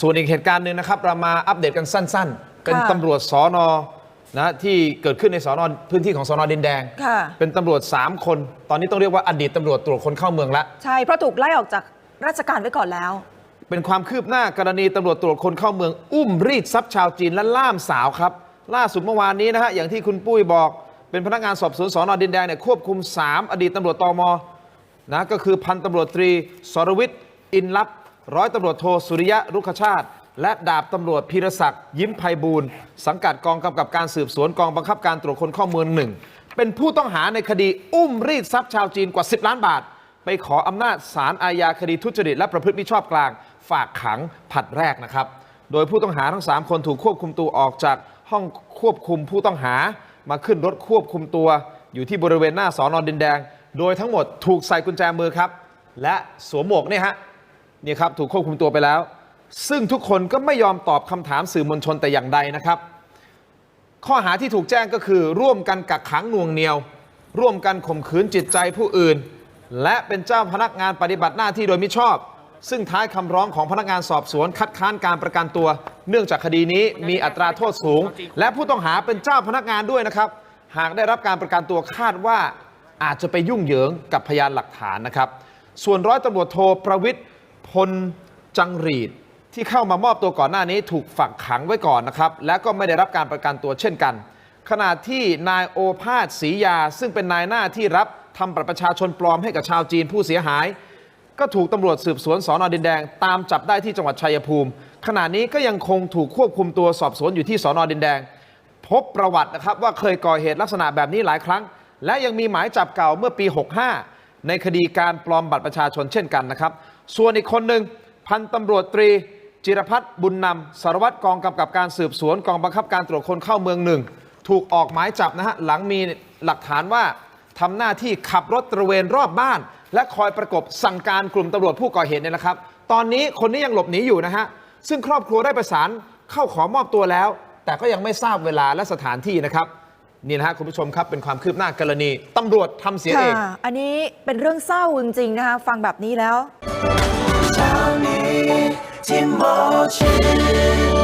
ส่วนอีกเหตุการณ์หนึ่งนะครับ เรามาอัปเดตกันสั้น ๆ เป็นตำรวจสอนอนะที่เกิดขึ้นในสอนอพื้นที่ของสอนอดินแดงค่ะเป็นตำรวจ 3 คน ตอนนี้ต้องเรียกว่าอดีตตำรวจตรวจคนเข้าเมืองละใช่เพราะถูกไล่ออกจากราชการไว้ก่อนแล้ว เป็นความคืบหน้ากรณีตำรวจตรวจคนเข้าเมือง อุ้มรีดทรัพย์ชาวจีนและล่ามสาวครับ ล่าสุดเมื่อวานนี้นะฮะอย่างที่คุณปุ้ยบอก เป็นพนักงานสอบสวนสอนอดินแดงเนี่ยควบคุม 3 อดีตตำรวจตม นะก็คือพันตำรวจตรีสรวิทย์อินลับ ร้อยตำรวจโทสุริยะรุกขชาติ และดาบตำรวจพีรศักดิ์ยิ้มไพบูลย์สังกัดกองกำกับการสืบสวนกองบังคับการตรวจคนเข้าเมืองหนึ่งเป็นผู้ต้องหาในคดีอุ้มรีดทรัพย์ชาวจีนกว่า 10 ล้านบาท ไปขออำนาจศาลอาญาคดีทุจริตและประพฤติมิชอบกลาง ฝากขังผัดแรกนะครับ โดยผู้ต้องหาทั้ง 3 คนถูกควบคุมตัวออกจากห้องควบคุมผู้ต้องหามาขึ้นรถควบคุมตัว อยู่ที่บริเวณหน้าสอนอดินแดง โดยทั้งหมดถูกใส่กุญแจมือครับ และสวมหมวกเนี่ยฮะนี่ครับถูกควบคุมตัวไปแล้ว ซึ่งทุกคนก็ไม่ยอมตอบคำถามสื่อมวลชนแต่อย่างใดนะครับ ข้อหาที่ถูกแจ้งก็คือ ร่วมกันกักขังน่วงเหนียว ร่วมกันข่มขืนจิตใจผู้อื่น และเป็นเจ้าพนักงานปฏิบัติหน้าที่โดยมิชอบ ซึ่งท้ายคำร้องของพนักงานสอบสวนคัดค้านการประกันตัว เนื่องจากคดีนี้มีอัตราโทษสูง และผู้ต้องหาเป็นเจ้าพนักงานด้วยนะครับ หากได้รับการประกันตัวคาดว่า อาจจะไปยุ่งเหยิงกับพยานหลักฐานนะครับ ส่วนร้อยตำรวจโทประวิทย์พลจังรีดที่เข้ามามอบตัวก่อนหน้านี้ถูกฝักขังไว้ก่อนนะครับ และก็ไม่ได้รับการประกันตัวเช่นกัน ขณะที่นายโอภาสศรียา ซึ่งเป็นนายหน้าที่รับทำบัตรประชาชนปลอมให้กับชาวจีนผู้เสียหาย ก็ถูกตำรวจสืบสวนสอนอดินแดง ตามจับได้ที่จังหวัดชัยภูมิ ขณะนี้ก็ยังคงถูกควบคุมตัวสอบสวนอยู่ที่สอนอดินแดง พบประวัตินะครับว่าเคยก่อเหตุลักษณะแบบนี้หลายครั้ง และยังมีหมายจับเก่าเมื่อปี 65 ในคดีการปลอมบัตรประชาชนเช่นกันนะครับ ส่วนอีกคนหนึ่งพันตำรวจตรี จิรพัฒน์บุญนำสารวัตรกองกำกับการสืบสวนกองบังคับการตรวจคนเข้าเมืองหนึ่งถูกออกหมายจับนะฮะหลังมีหลักฐานว่าทำหน้าที่ขับรถตระเวนรอบบ้าน และคอยประกบสั่งการกลุ่มตำรวจผู้ก่อเหตุเนี่ยนะครับ ตอนนี้คนนี้ยังหลบหนีอยู่นะฮะซึ่งครอบครัวได้ประสานเข้าขอมอบตัวแล้ว แต่ก็ยังไม่ทราบเวลาและสถานที่นะครับ นี่นะฮะคุณผู้ชมครับเป็นความคืบหน้ากรณีตำรวจทำเสียเองอันนี้เป็นเรื่องเศร้าจริงๆนะคะ ฟังแบบนี้แล้ว เช้านี้ที่